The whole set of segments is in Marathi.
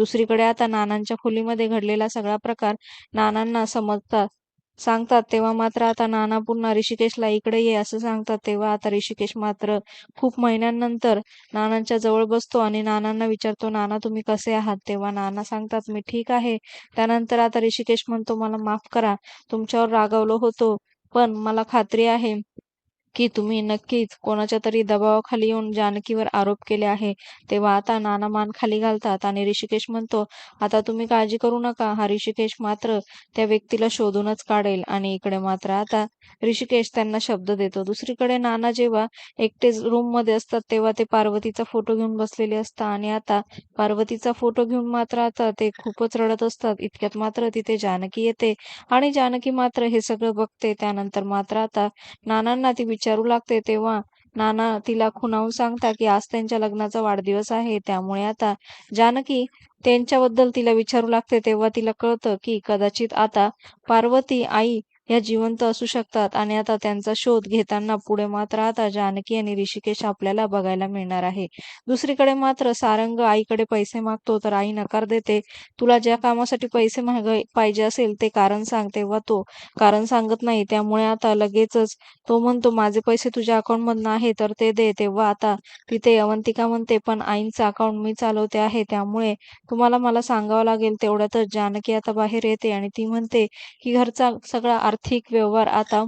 दुसरीकडे आता नानांच्या खोलीमध्ये घडलेला सगळा प्रकार नानांना समजतात. सांगतात तेव्हा मात्र आता नाना पुन्हा ऋषिकेशला इकडे ये असं सांगतात. तेव्हा आता ऋषिकेश मात्र खूप महिन्यांनंतर नानांच्या जवळ बसतो आणि नानांना विचारतो नाना तुम्ही कसे आहात? तेव्हा नाना सांगतात मी ठीक आहे. त्यानंतर आता ऋषिकेश म्हणतो मला माफ करा. तुमच्यावर रागावलो होतो पण मला खात्री आहे. की तुम्ही नक्कीच कोणाच्या तरी दबावाखाली येऊन जानकीवर आरोप केले आहे. तेव्हा आता नाना मान खाली घालतात आणि ऋषिकेश म्हणतो आता तुम्ही काळजी करू नका. हा ऋषिकेश मात्र त्या व्यक्तीला शोधूनच काढेल आणि इकडे मात्र आता ऋषिकेश त्यांना शब्द देतो. दुसरीकडे नाना जेव्हा एकटेच रूममध्ये असतात तेव्हा ते पार्वतीचा फोटो घेऊन बसलेले असतात. आणि आता पार्वतीचा फोटो घेऊन मात्र आता ते खूपच रडत असतात. इतक्यात मात्र तिथे जानकी येते आणि जानकी मात्र हे सगळं बघते. त्यानंतर मात्र आता नानांना ती विचारू लागते. तेव्हा नाना तिला खुणावून सांगता की आज त्यांच्या लग्नाचा वाढदिवस आहे. त्यामुळे आता जानकी त्यांच्याबद्दल तिला विचारू लागते. तेव्हा तिला कळतं की कदाचित आता पार्वती आई या जिवंत असू शकतात. आणि आता त्यांचा शोध घेताना पुढे मात्र आता जानकी आणि ऋषिकेश आपल्याला बघायला मिळणार आहे. दुसरीकडे मात्र सारंग आईकडे पैसे मागतो तर आई नकार देते. तुला ज्या कामासाठी पैसे माग पाहिजे असेल ते कारण सांग तेव्हा तो कारण सांगत नाही. त्यामुळे आता लगेचच तो म्हणतो माझे पैसे तुझ्या अकाउंट मधनं आहे तर ते दे. तेव्हा आता तिथे अवंतिका म्हणते पण आईंचं अकाउंट मी चालवते आहे. त्यामुळे तुम्हाला मला सांगावं लागेल तेवढ्यातच जानकी आता बाहेर येते. आणि ती म्हणते की घरचा सगळा आर्थिक व्यवहार आता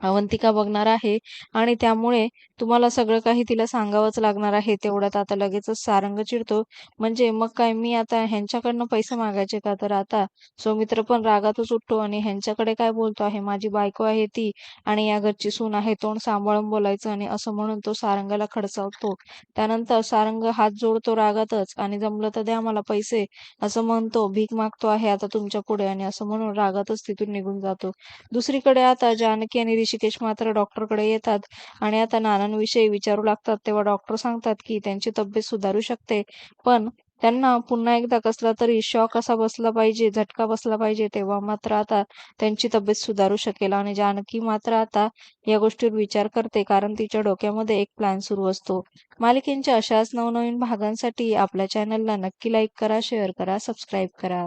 अवंतिका बघणार आहे आणि त्यामुळे तुम्हाला सगळं काही तिला सांगावंच लागणार आहे. तेवढ्यात आता लगेचच सारंग चिडतो. म्हणजे मग काय मी आता ह्यांच्याकडनं पैसे मागायचे का? तर आता सौमित्र पण रागातच उठतो आणि ह्यांच्याकडे काय बोलतो आहे? माझी बायको आहे ती आणि या घरची सून आहे. तोंड सांभाळून बोलायचं आणि असं म्हणून तो सारंगाला खडसावतो. त्यानंतर सारंग हात जोडतो रागातच आणि जमलं तर द्या मला पैसे असं म्हणतो. भीक मागतो आहे आता तुमच्यापुढे आणि असं म्हणून रागातच तिथून निघून जातो. दुसरीकडे आता जानकी आणि ऋषिकेश मात्र डॉक्टरकडे येतात आणि आता नानांविषयी विचारू लागतात. तेव्हा डॉक्टर सांगतात की त्यांची तब्येत सुधारू शकते पण त्यांना पुन्हा एकदा कसला तरी शॉक असा बसला पाहिजे झटका बसला पाहिजे तेव्हा मात्र आता त्यांची तब्येत सुधारू शकेल. आणि जानकी मात्र आता या गोष्टीवर विचार करते कारण तिच्या डोक्यामध्ये एक प्लॅन सुरू असतो. मालिकेंच्या अशाच नवनवीन भागांसाठी आपल्या चॅनलला नक्की लाईक करा शेअर करा सबस्क्राईब करा.